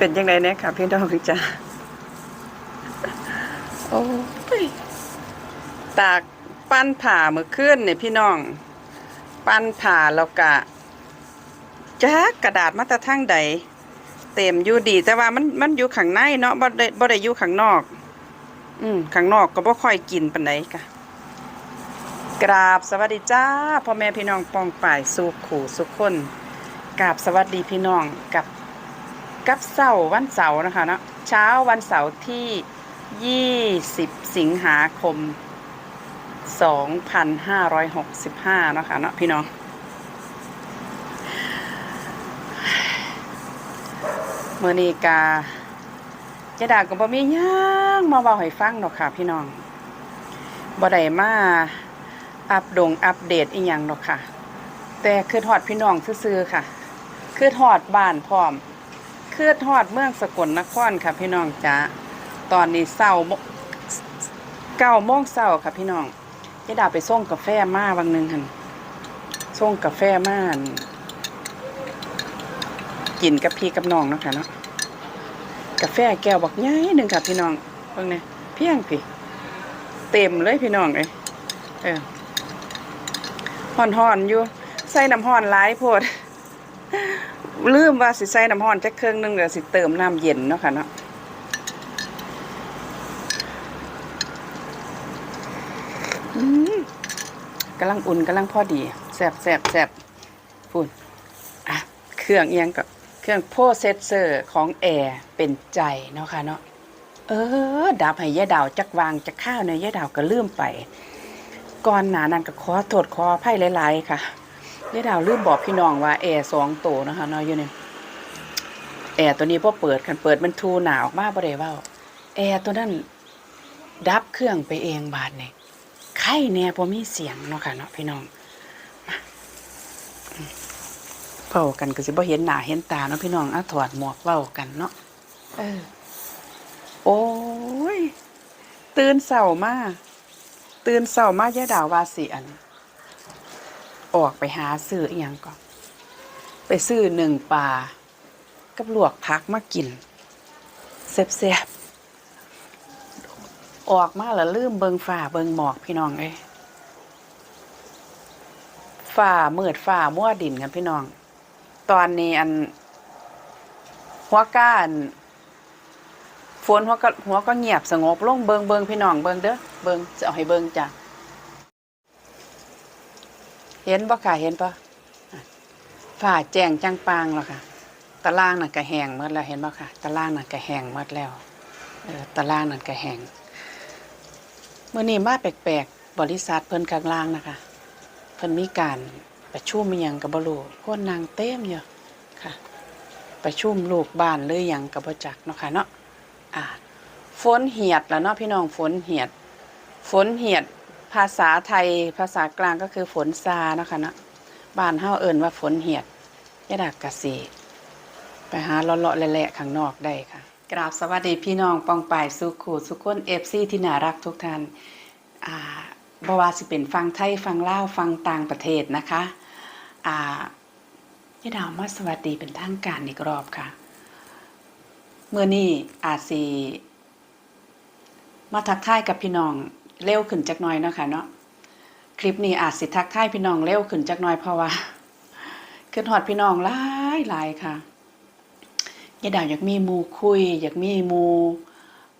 เป็นยังไงเนี่ยค่ะพี่น้องจ้าโอ้ยตากปั้นผ่าเมื่อคืนเนี่ยพี่น้อง ปั้นผ่าแล้วกะจ้ากระดาษมาตะทั้งใด เต็มอยู่ดี แต่ว่ามันมันอยู่ข้างในเนาะบ่ได้บ่ได้อยู่ข้างนอก อืมข้างนอกก็บ่ค่อยกินปานใดกะกราบสวัสดีจ้าพ่อแม่พี่น้องปองป่ายสุขขู่สุขคนกราบสวัสดีพี่น้องกับ กับเสาร์วันเสาร์นะคะเนาะเช้าวันเสาร์ที่ 20 สิงหาคม 2565นาะคะเนาะพี่น้องเมื่อนี้กาเจดาก็บ่มีหยังมาเว้าให้ฟังเนาะค่ะ พี่น้องบ่ได้มาอัปดงอัปเดตอีหยังเนาะค่ะ แต่คือทอดพี่น้องซื่อๆค่ะ คือทอดบ้านพร้อม คือทอดเมืองสกลนครค่ะพี่น้องจ้าตอนนี้เศร้าเก้าโมงเศร้าค่ะพี่น้องเจดาไปส่งกาแฟมาวันหนึ่งหันส่งกาแฟมาอั่นกินกับพี่กับน้องเนาะค่ะเนาะกาแฟแก้วบักใหญ่หนึ่งค่ะพี่น้องเพิ่งเนี่ยเพียงพี่เต็มเลยพี่น้องเอ้ยเออห่อนห่อนๆอยู่ใส่น้ำห่อนหลายโพด ลืมว่าสิใส่น้ำห่อนจักเครื่องหนึงเดี๋ยวสิเติมน้ำเย็นเนาะค่ะเนาะอืมกำลังอุ่นกำลังพอดีแซบแซบแซ่บพูนอะเครื่องเอียงกับเครื่องโพเซสเซอร์ของแอร์เป็นใจเนาะค่ะเนาะเออดับให้ยายดาวจักวางจักข้าวเนี่ยายดาวก็ลืมไป ก่อนหนานั้นก็ขอโทษขออภัยหลาย ๆ ค่ะ ยายดาวลืมบอกพี่น้องว่าแอร์สองโตนะคะเนาะอยู่เนี่ยแอร์ตัวนี้พอเปิดคันเปิดมันทูหนาวมากบ่ได้เว้าแอร์ตัวนั้นดับเครื่องไปเองบาดนี่ยไข้แน่พอมีเสียงเนาะค่ะเนาะพี่น้องมาเว้ากันก็สิบ่เห็นหน้าเห็นตาเนาะพี่น้องอะถอดหมวกเว้ากันเนาะเออ โอ้ยตื่นเศร้ามากตื่นเศร้ามายายดาววาสิอัน ออกไปหาซื้ออีหยังก่อนไปซื้อหนึ่งปลากับลวกผักมากินแซ่บๆออกมาแล้วลืมเบิงฝ่าเบิงหมอกพี่น้องเอ้ยฝ่ามืดฝ่ามั่วดินกันพี่น้อง ตอนนี้อัน หัวก้านฝนหัวก็หัวก็เงียบสงบลงเบิงเบิงพี่น้องเบิงเด้อเบิงจะเอาให้เบิงจ้ะ ห็นปะค่ะเห็นปะอ่ฝ่าแจงจังปางแล้วค่ะตารางน่ะก็แห้งหมดแล้วเห็นปะค่ะตารางน่ะก็แห้งหมดแล้วเออตารางน่ะก็แห้งเมื่อนี้มาแปลกๆบริษัทเพิ่นข้างล่างนะคะ เพิ่นมีการประชุมอิหยังกับบรูคนนางเต็มอยู่ค่ะ ประชุมลูกบ้านหรือหยังกับบ่จักเนาะค่ะเนาะอ่าฝนเหียดแล้วเนาะพี่น้องฝนเหียด ฝนเหียด ภาษาไทยภาษากลางก็คือฝนซาเนาะค่ะเนาะบ้านเฮาเอิ้นว่าฝนเหียดยะดากกะสีไปหาเลาะๆแหละๆข้างนอกได้ค่ะ กราบสวัสดีพี่น้องปองป่ายสุขูสุขคน FC ที่น่ารักทุกท่านอ่าบว่าสิเป็นฟังไทยฟังลาวฟังต่างประเทศนะคะอ่ายะดาวมาสวัสดีเป็นทางการอีกรอบค่ะเมื่อนี้อาจสิมาทักทายกับพี่น้อง เร็วขึ้นจักหน่อยเนาะค่ะเนาะคลิปนี้อาจสิทักทายพี่น้องเร็วขึ้นจักหน่อยเพราะว่าขึ้นหอดพี่น้องหลายหลายค่ะยายดาวอยากมีมูคุย อยากมีมู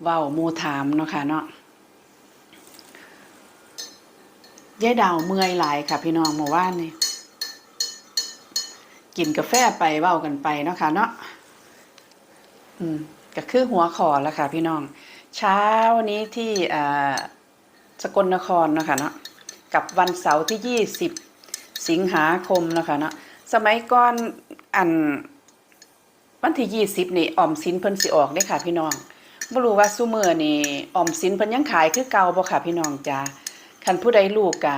เว้ามูถามเนาะค่ะเนาะยายดาวเมื่อยหลายค่ะ พี่น้องเมื่อวานนี่กินกาแฟไปเว้ากันไปเนาะค่ะเนาะอืมก็คือหัวขอแล้วค่ะ พี่น้อง เช้านี้ที่อ่า สกลนครนะคะเนาะกับวันเสาร์ที่ 20 สิงหาคมนะคะเนาะสมัยก่อนอันวันที่ 20 นี่ออมสินเพิ่นสิออกเด้ค่ะพี่น้องบ่รู้ว่าซุมื้อนี่ออมสินเพิ่นยังขายคือเก่าบ่ค่ะพี่น้องจ้าคันผู้ใดรู้ก็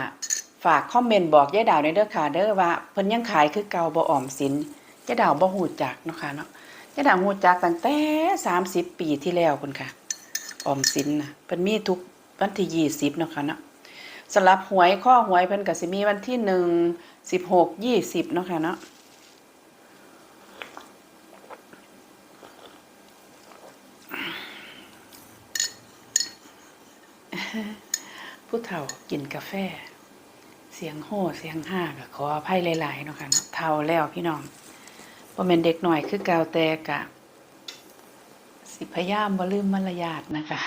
ฝากคอมเมนต์บอกยายดาวในเด้อค่ะเด้อว่าเพิ่นยังขายคือเก่าบ่ออมสินยายดาวบ่ฮู้จักเนาะค่ะเนาะยายดาวฮู้จักตั้งแต่สามสิบปีที่แล้วคุณค่ะ ออมสินนะเพิ่นมีทุก วันที่ยี่สิบนะคะนาะสลับหวยข้อหวยเพิ่นกับสิมีวันที่หนึ่งสิบหกยี่สิบนะคะนาะผู้เฒ่ากินกาแฟ เสียงโห่เสียงห้ากับขออภัยหลายๆนะคะเนาะฒ่าแล้วพี่น้องพอเป็นเด็กหน่อยคือกาวแตกะ สิพยายามบ่ลืมมารยาทนะคะ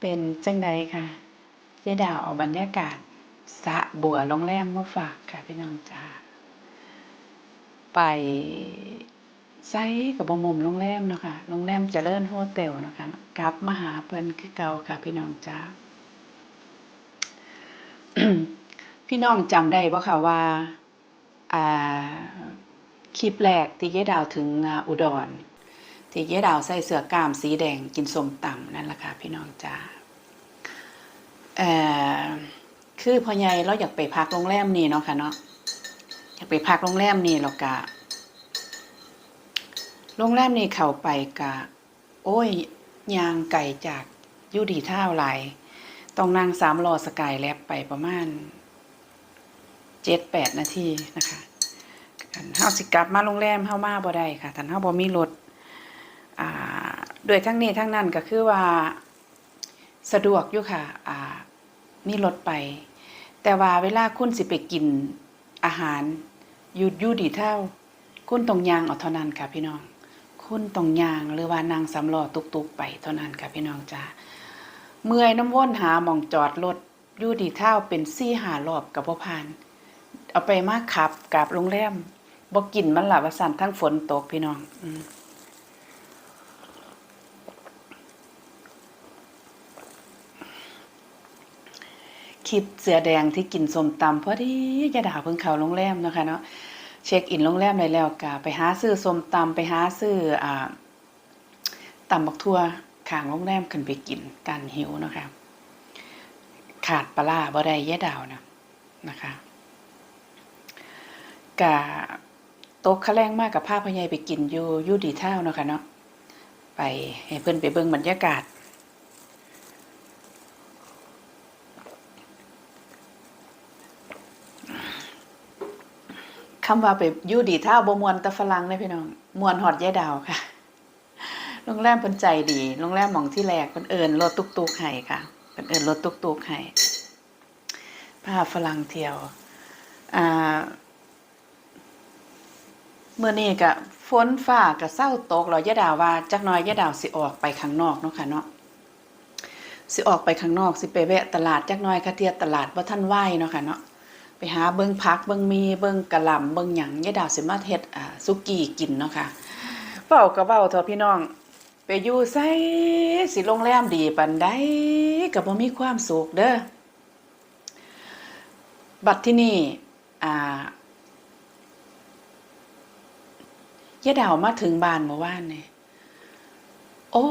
เป็นจังใดค่ะเจ๊ดาวเอาบรรยากาศสะบัวโรงแรมมาฝากค่ะพี่น้องจ้าไปไซกับบมุมโรงแรมเนาะค่ะโรงแรมเจริญโฮเทลเนาะค่ะกลับมาหาเพิ่นคือเก่าค่ะ พี่น้องจ้าพี่น้องจำได้บ่ค่ะว่าอ่าคลิปแรกที่เจ๊ดาวถึงอุดร ที่เจ๊ดาวใส่เสื้อกล้ามสีแดงกินส้มตำนั่นแหละค่ะพี่น้องจ้าเอ่อคือพ่อใหญ่เราอยากไปพักโรงแรมนี่เนาะค่ะเนาะอยากไปพักโรงแรมนี่แล้วก็โรงแรมนี่เข้าไปกะ โอ้ยยางไก่จากยูดีท่าไหลายต้องนั่งสามล้อสกายแลบไปประมาณเจ็ดแปดนาทีนะคะเฮาสิกลับมาโรงแรมเฮามาบ่ได้ค่ะท่านเฮาบ่มีรถ อ่าด้วยทั้งนี้ทั้งนั้นก็คือว่าสะดวกอยู่ค่ะอ่ามีรถไป แต่ว่าเวลาคุณสิไปกินอาหารยู่อยู่ดีเท่า คุณต้องยางเอาเท่านั้นค่ะพี่น้อง คุณต้องยางหรือว่านางสำลอตุกๆไปเท่านั้นค่ะพี่น้องจ้าเมื่อยน้ำว่นหาหมองจอดรถยู่ดีเท่าเป็นซี่หารอบกับพ่ผ่าน เอาไปมาขับกลับโรงแรมบ่กินมันหละว่าสั่นทั้งฝนตกพี่น้อง อื คลิปเสือแดงที่กินส้มตำพอดียาดาวเพิ่งเข้าโรงแรมเนาะคะเนาะเช็คอินโรงแรมได้แล้วก็ไปหาซื้อส้มตำไปหาซื้ออ่าตำบักทั่วขางโรงแรมขึ้นไปกินกันหิวนะคะขาดปลาบ่ได้ยาดาวนะนะคะกะโต๊ะขะแรงมากกับภาพพญายไปกินอยู่อยู่ดีเท่านะคะเนาะไปให้เพื่อนไปเบิ่งบรรยากาศ คำว่าไปยู่ดีเท่าบมวนตะฝรั่งเลยพี่น้องมวนหอดยายดาวค่ะโรงแรมเพิ่นใจดีโรงแรมหมองที่แรกเพิ่นเอิ้นรถตุกๆให้ค่ะเพิ่นเอิ้นรถตุกๆให้พาฝรั่งเที่ยวเมื่อนี้ก็ฝนฟ้าก็เศร้าตกแล้วยายดาวว่าจักน่อยยายดาวสิออกไปข้างนอกเนาะค่ะเนาะสิออกไปข้างนอกสิไปแวะตลาดจักน่อยค่ะเทียตลาดบ่าทันไหวเนาะค่ะเนาะ ไปหาเบิ่งผักเบิ่งมีเบิ่งกระลำเบิ่งหยังยายดาวสิมาเฮ็ดอ่าสุกี้กินเนาะค่ะเว้าก็เว้าเถอะพี่น้อง ไปอยู่ไสสิโรงแรมดีปานใดก็บ่มีความสุขเด้อบัดที่นี่อ่ายายดาวมาถึงบ้านเมื่อวานนี่โอ้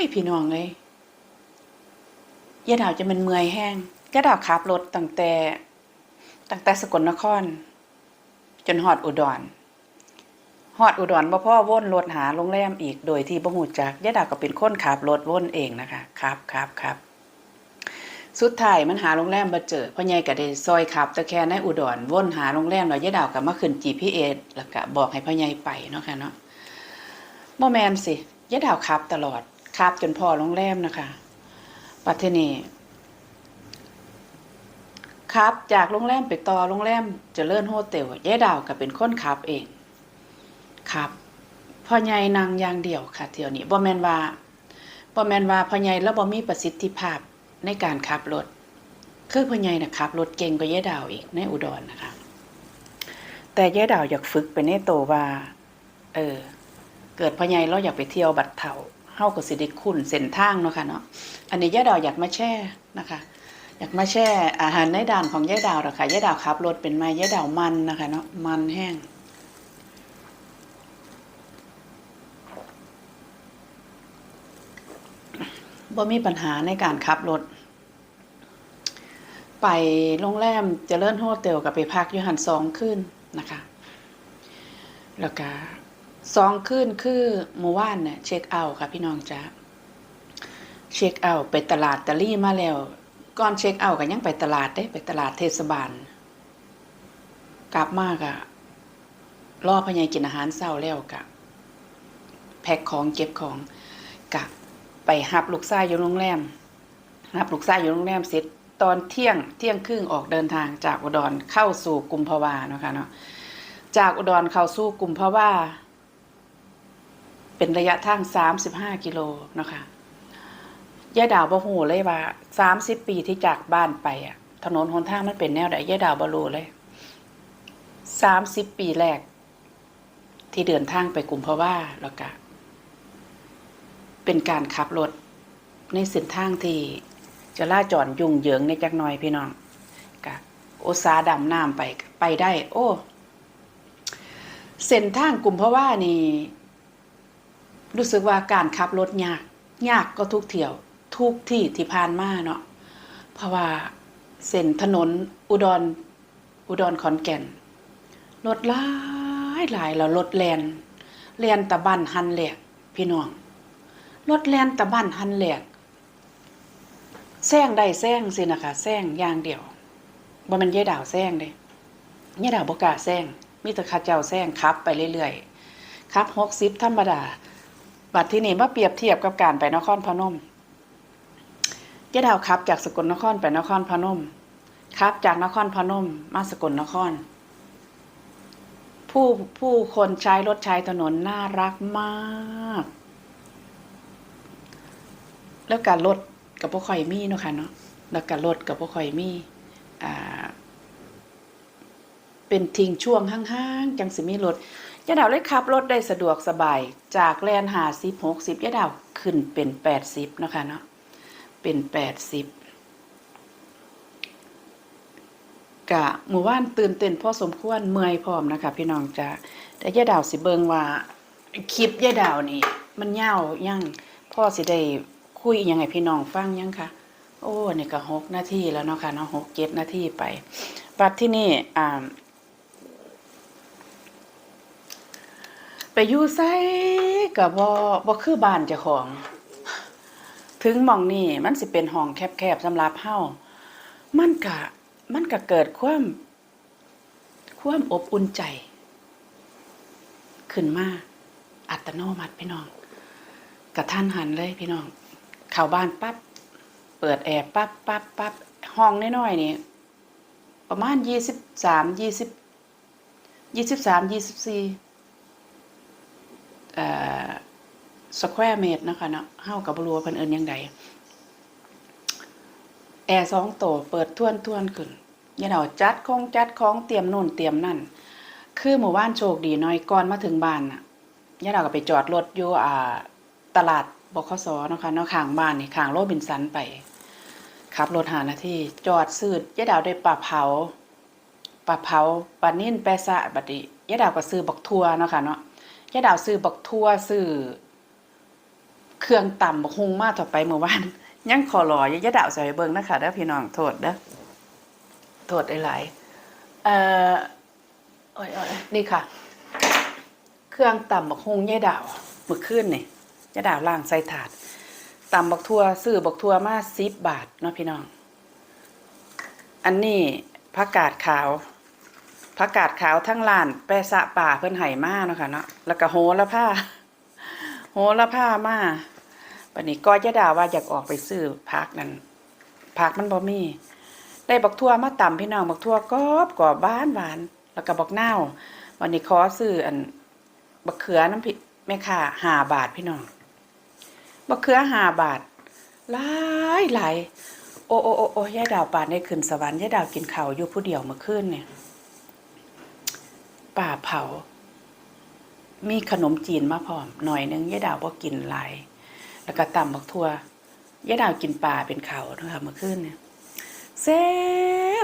ยพี่น้องเอ้ยยายดาวจะเป็นเมื่อยแห้งยายดาวขับรถตั้งแต่ ตั้งแต่สกลนคร จนฮอดอุดรฮอดอุดรบ่พ่อว่นรถหาโรงแรมอีกโดยที่บ่ฮู้จักยายดาวก็เป็นคนขับรถว่นเองนะคะครับครับครับสุดท้ายมันหาโรงแรมบ่เจอพ่อใหญ่ก็ได้ซอยขับตะแคในอุดรว่นหาโรงแรมแล้วยายดาวก็มาขึ้น GPS แล้วก็บอกให้พ่อใหญ่ไปเนาะค่ะเนาะบ่แม่นสิยายดาวขับตลอดขับจนพอโรงแรมนะคะปัทนี้ ครับจากโรงแรมไปต่อโรงแรมเจริญโฮเทลยายดาวก็เป็นคนขับเองครับพ่อใหญ่นางอย่างเดียวค่ะเที่ยวนี้บ่แมนว่าบ่แมนว่าพ่อใหญ่แล้วบ่มีประสิทธิภาพในการขับรถ คือพ่อใหญ่นะขับรถเก่งกว่ายายดาวอีกในอุดรนะคะ แต่ยายดาวอยากฝึกไปในโตว่า เออ เกิดพ่อใหญ่เราอยากไปเที่ยวบัดเฒ่าเฮาก็สิได้คุ้นเส้นทางเนาะค่ะเนาะ อันนี้ย่าดาวอยากมาแช่นะคะ อยากมาแช่อาหารในด่านของย่าดาวหรอคะย่าดาวขับรถเป็นไมาย่าดาวมันนะคะเนาะมันแห้งบ่มีปัญหาในการขับรถ ไปโรงแรมเจริญโฮเทลกับไปพักยูหันสองคืนนะคะ แล้วก็สองคืนคือเมื่อวานเนี่ยเช็คเอาท์ค่ะพี่น้องจ้าเช็คเอาท์ไปตลาดตะลี่มาแล้ว ก่อนเช็คเอาท์ก็ยังไปตลาดได้ไปตลาดเทศบาล กลับมากอะรอพญายกินอาหารเศร้าแล้วกะ แพ็คของเก็บของกะไปหับลูกชายอยู่โรงแรมหับลูกชายอยู่โรงแรมเสร็จตอนเที่ยงเที่ยงครึ่งออกเดินทางจากอุดรเข้าสู่กุมภาวานะคะเนาะจากอุดรเข้าสู่กุมภาวาเป็นระยะทาง 35 กิโลนะคะ ย่าดาวบ่ฮู้เลยว่า30ปีที่จากบ้านไปอะถนนหนทางมันเป็นแนวใดย่าดาวบ่รู้เลย30ปีแรก ที่เดินทางไปกลุ่มภาวาแล้วก็เป็นการขับรถ ในเส้นทางที่จะล่าจอดยุ่งเหยิงในจักหน่อยพี่น้องกะโอซาดำน้ำไปไปได้ โอ้เส้นทางกลุ่มเพราะว่านี่ รู้สึกว่าการขับรถยาก ยากก็ทุกเที่ยว ทุกที่ที่ผ่านมาเนาะเพราะว่าเส้นถนนอุดรอุดรขอนแก่นรถหลายหลายแล้วรถแลนแลนตะบันหันแหลกพี่น้องรถแลนตะบันหันแหลกแซงได้แซงสินะคะแซงอย่างเดียวบ่แมันยายดาวแซงเด้ยายดาวบกาแซงมีแต่ข้าเจ้าแซงขับไปเรื่อยๆขับ60ธรรมดา บัดที่นี่มาเปรียบเทียบกับการไปนครพนม ยายดาวขับจากสกลนครไปนครพนมขับ จากนครพนม มาสกลนคร ผู้ผู้คนใช้รถใช้ถนนน่ารักมาก แล้วการลดกับพวกข่อยมีเนาะค่ะเนาะแล้วการลดกับพวกข่อยมีอ่าเป็นทิ้งช่วงห้างๆจังสิมีรถยะดาวเลยขับรถได้สะดวกสบาย จากแลนหาสิบหกสิบยะดาวขึ้นเป็นแปดสิบเนาะค่ะเนาะ เป็นแปดสิบกะหมู่บ้านตื่นเต้นพอสมควรเมื่อยพร้อมนะคะ พี่น้องจ้าแต่ยะดาวสิเบิงว่าคลิปยะดาวนี่ มันเยาวยังพ่อสิได้คุยยังไงพี่น้องฟังยังคะโอ้นี่ก็หกนาทีแล้วเนาะค่ะเนาะหกเจ็ดนาทีไป บัดที่นี่อ่าไปอยู่ไสกับบ่บ่คือบ้านเจ้าของ ถึงมองนี่มันสิเป็นห้องแคบๆสำหรับเฮามันก็มันก็เกิดความความอบอุ่นใจ ขึ้นมาอัตโนมัติพี่น้องกระทันหันเลยพี่น้อง เข้าบ้านปั๊บเปิดแอร์ปั๊บปั๊บปั๊บห้องน้อยๆนี่ประมาณยี่สิบสามยี่สิบยี่สิบสามยี่สิบสี่เอ่อ สแควร์เมตรนะคะเนาะเฮากับบรัวเพิ่นเอิ้นยังไงแอร์สองโตเปิดท่วนท่วนขึ้นยายเนาจัดของจัดของเตรียมโน่นเตรียมนั่น คือหมู่บ้านโชคดีน้อยก่อนมาถึงบ้านน่ะยายเนาก็ไปจอดรถอยู่อ่าตลาดบขสนะคะเนาะข้างบ้านนี่ข้างโรบินสันไปขับรถหานาที่จอดซื้อยายดาวได้ปลาเผาปลาเผาปลานิ่นแปะซะบัดนี้ยายดาวก็ซื้อบักทัวเนาะค่ะเนาะยายดาวซื้อบักทัวซื้อ เครื่องต่ำบักฮุงมาต่อไปเมื่อวานยังขอรอยายดาวใส่เบิงนะคะเด้อพี่น้องโทษเด้อโทษหลายๆเอ่อโอ้ยนี่ค่ะ เครื่องต่ำบักฮุงยายดาวเมื่อคืนนี่จะดาวล่างใส่ถาดต่ำบักทัวซื้อบักทัวมาสิบบาทเนาะพี่น้อง อันนี้ผักกาดขาวผักกาดขาวทั้งลาน แปะสะป่าเพิ่นไห่มาเนาะค่ะเนาะแล้วก็โหระผ้า โหระผ้ามาปันนี้ก็จะด่าว่าอยากออกไปซื้อผักนั่นผักมันบ่มี ได้บักทั่วมาต่ำพี่น้องบักทั่วกรอบกรอบบ้านหวาน แล้วก็บักนาวันนี้ขอซื้ออันบักเขือน้ำพริกแม่ค่ะห้าบาทพี่น้องบักเขือห้าบาทหลายหลายโอ้โอ้โอ้โอ้ย่าดาวป่านได้ขึ้นสวรรค์ย่าดาวกินข้าวอยู่ผู้เดียวเมื่อคืนเนี่ย ป่าเผา มีขนมจีนมาพร้อมหน่อยนึงย่าดาวบ่กินหลาย แล้วก็ตำบักทั่วยายดาวกินปลาเป็นเขานะคะเมื่อคืนเนี่ยแซ่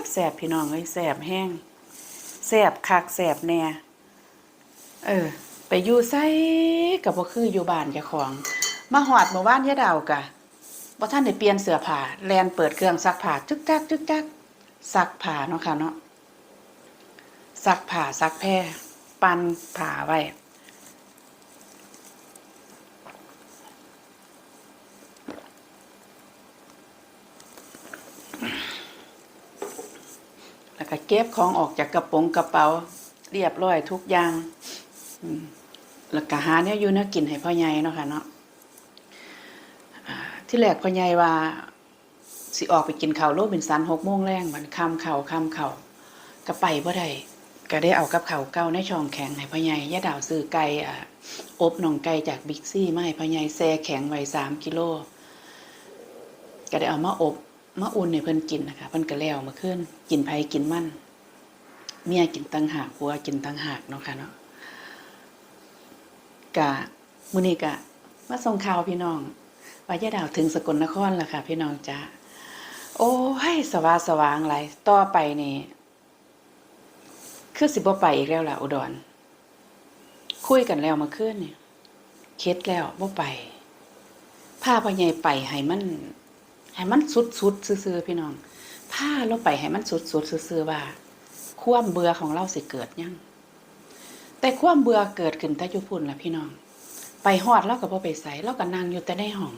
บแซ่บพี่น้องเลยแซ่บแห้งแซ่บคักแซ่บแน่เออ ไปอยู่ไสกับบ่คืออยู่บ้านเจ้าของ มาหอดเมื่อวานยายดาวกะบ่ท่านได้เปลี่ยนเสื้อผ้าแลนเปิดเครื่องซักผ้าจึกจักจึกจักซักผ้าเนาะค่ะเนาะซักผ้าซักแพร่ปันผ้าไว้ แล้วก็เก็บของออกจากกระโปรงกระเป๋า เรียบร้อยทุกอย่างแล้วก็หาเนี่ยอยู่เนาะกินให้พ่อใหญ่เนาะค่ะเนาะที่แรกพ่อใหญ่ว่าสิออกไปกินข้าวโรบินสันหกโมงแรงมันคำเข่าคำเข่าก็ไปบ่ได้ก็ได้เอากับข้าวเก่าในช่องแข็งให้พ่อใหญ่ย่าดาวซื้อไก่อ่าอบหนองไก่จากบิ๊กซี่มาให้พ่อใหญ่แซ่แข็งไว้สามกิโลก็ได้เอามาอบ มาอุ่นให้เพิ่นกินนะคะเพิ่นก็แล้วมาขึ้นกินไผกินมันเมียกินตังหากผัวกินตังหากเนาะค่ะเนาะกะมื้อนี้กะมาส่งข่าวพี่น้องว่ายายดาวถึงสกลนครแล้วค่ะ พี่น้องจ้าโอ้ยสว่างสว่างหลายต่อไปนี่คือสิบ่ไปอีกแล้วล่ะอุดร คุยกันแล้วมาขึ้นเนี่ยเข็ดแล้วบ่ไปพาพ่อใหญ่ไปให้มัน ให้มันสุดสุดๆซื่อๆพี่น้องพาเราไปให้มันสุดสุดๆซื่อๆว่า ความเบื่อของเราสิเกิดยังแต่ความเบื่อเกิดขึ้นแต่ยุพุ่นล่ะพี่น้อง ไปฮอดเราก็บ่ไปใส่เราก็นั่งอยู่แต่ในห้อง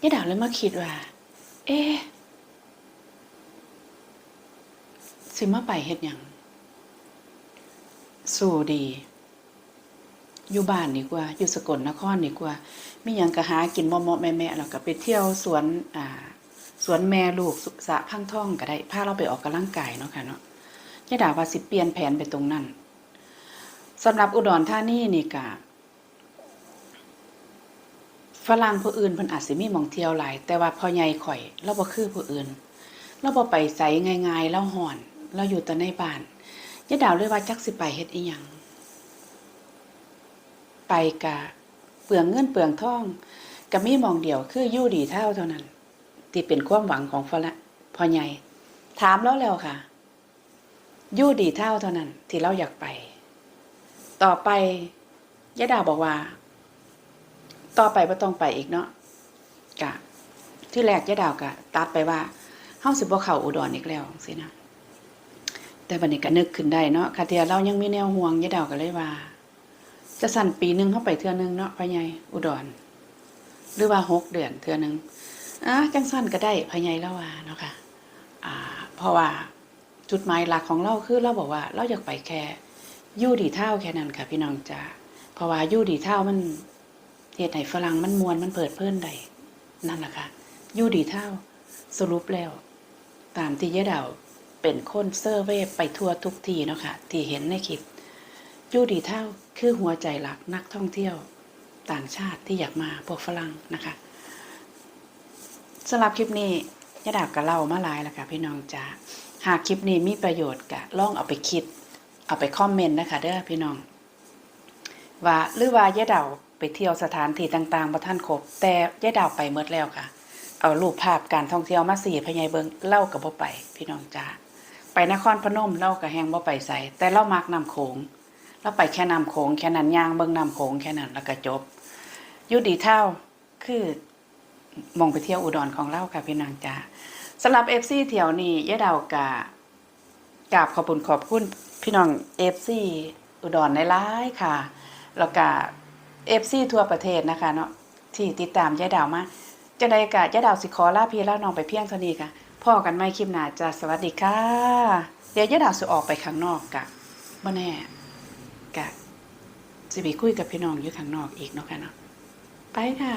ยายดาวเลยมาคิดว่า เอ๊สิมาไปเฮ็ดยัง สู้ดี อยู่บ้านดีกว่า อยู่สกลนครดีกว่ามีหยังก็หากินมอมๆแม่ๆแล้วก็ไปเที่ยวสวนอ่าสวนแม่ลูกสุสะพังท่องก็ได้พาเราไปออกกำลังกายเนาะค่ะเนาะยาดาว่าสิเปลี่ยนแผนไปตรงนั้นสำหรับอุดรธานีนี่กะฝรั่งผู้อื่นเพิ่นอาจสิมีมองเที่ยวหลาย แต่ว่าพอใหญ่ข่อยเราบ่คือผู้อื่น เราบ่ไปไสง่ายๆเราห่อน เราอยู่แต่ในบ้านยาดาวเลยว่าจักสิไปเฮ็ดอีหยัง ไปกะเปลืองเงินเปลืองทองก็มีมองเดียวคืออยู่ดีเท่าเท่านั้น ที่เป็นความหวังของฝรั่งพ่อใหญ่ถามแล้วแล้วค่ะยู่ดีเท่าเท่านั้น ที่เราอยากไป ต่อไปยะดาบอกว่า ต่อไปไม่ต้องไปอีกเนาะกะ ที่แรกยะดาวกะตัดไปว่าเฮาสิบ่เข้าอุดรอีกแล้วสินะแต่บัดนี้ก็นึกขึ้นได้เนาะคาเทียเรายังมีแนวห่วงยะดาวก็เลยว่า จะสั่นปีหนึ่งเข้าไปเทื่อนึงเนาะพ่อใหญ่อุดร หรือว่าหกเดือนเทื่อนึงอะจังสั้นก็ได้พะไยแล้วว่าเนาะค่ะอ่า เพราะว่าจุดหมายหลักของเราคือเราบอกว่า เราอยากไปแค่ยู่ดีเท่าแค่นั้นค่ะ พี่น้องจ้าเพราะว่ายู่ดีเท่ามันเหตุไหนฝรั่งมันมวนมันเปิดเพิ่นใดนั่นแหละค่ะยู่ดีเท่าสรุปแล้ว ตามที่ยะดาวเป็นคนเซอร์เวไปทั่วทุกทีเนาะค่ะที่เห็นในคลิป ยูดีเท่าคือหัวใจหลักนักท่องเที่ยวต่างชาติที่อยากมาพวกฝรั่งนะคะสำหรับคลิปนี้ยะดาบก็เล่ามาหลายแล้วค่ะพี่น้องจ้าหากคลิปนี้มีประโยชน์ก็ลองเอาไปคิด เอาไปคอมเมนต์นะคะเด้อพี่น้อง ว่าหรือว่ายะดาวไปเที่ยวสถานที่ต่างๆบ่ท่านครบแต่ยะดาวไปเมดแล้วค่ะ เอารูปภาพการท่องเที่ยวมาสี่พญายเบิงเล่ากับบ่ไป พี่น้องจ้าไปนครพนมเล่ากับแหงบ่ไปใส่แต่เล่ามักนำโขง เราไปแค่นำโขงแค่นั้นย่างเบิงนำโขงแค่นั้นแล้วก็จบยุดีเท่าคือมองไปเที่ยวอุดรของเล่าค่ะพี่นางจ้าสำหรับเอฟซีเที่ยวนี้ยะดาวกะกราบขอบคุณขอบคุณพี่น้องเอฟซีอุดรในร้ายค่ะ แล้วก็เอฟซีทั่วประเทศนะคะเนาะที่ติดตามยะดาวมาจะได้กะยะดาวสิขอลาพี่ลาน้องไปเพียงเท่านี้ค่ะพ่อกันไม่คลิปหนาจ้าสวัสดีค่ะ เดี๋ยวยะดาวสิออกไปข้างนอกกะบ่แน่ กะสิไปคุยกับพี่น้องอยู่ข้างนอกอีกเนาะค่ะเนาะไปค่ะ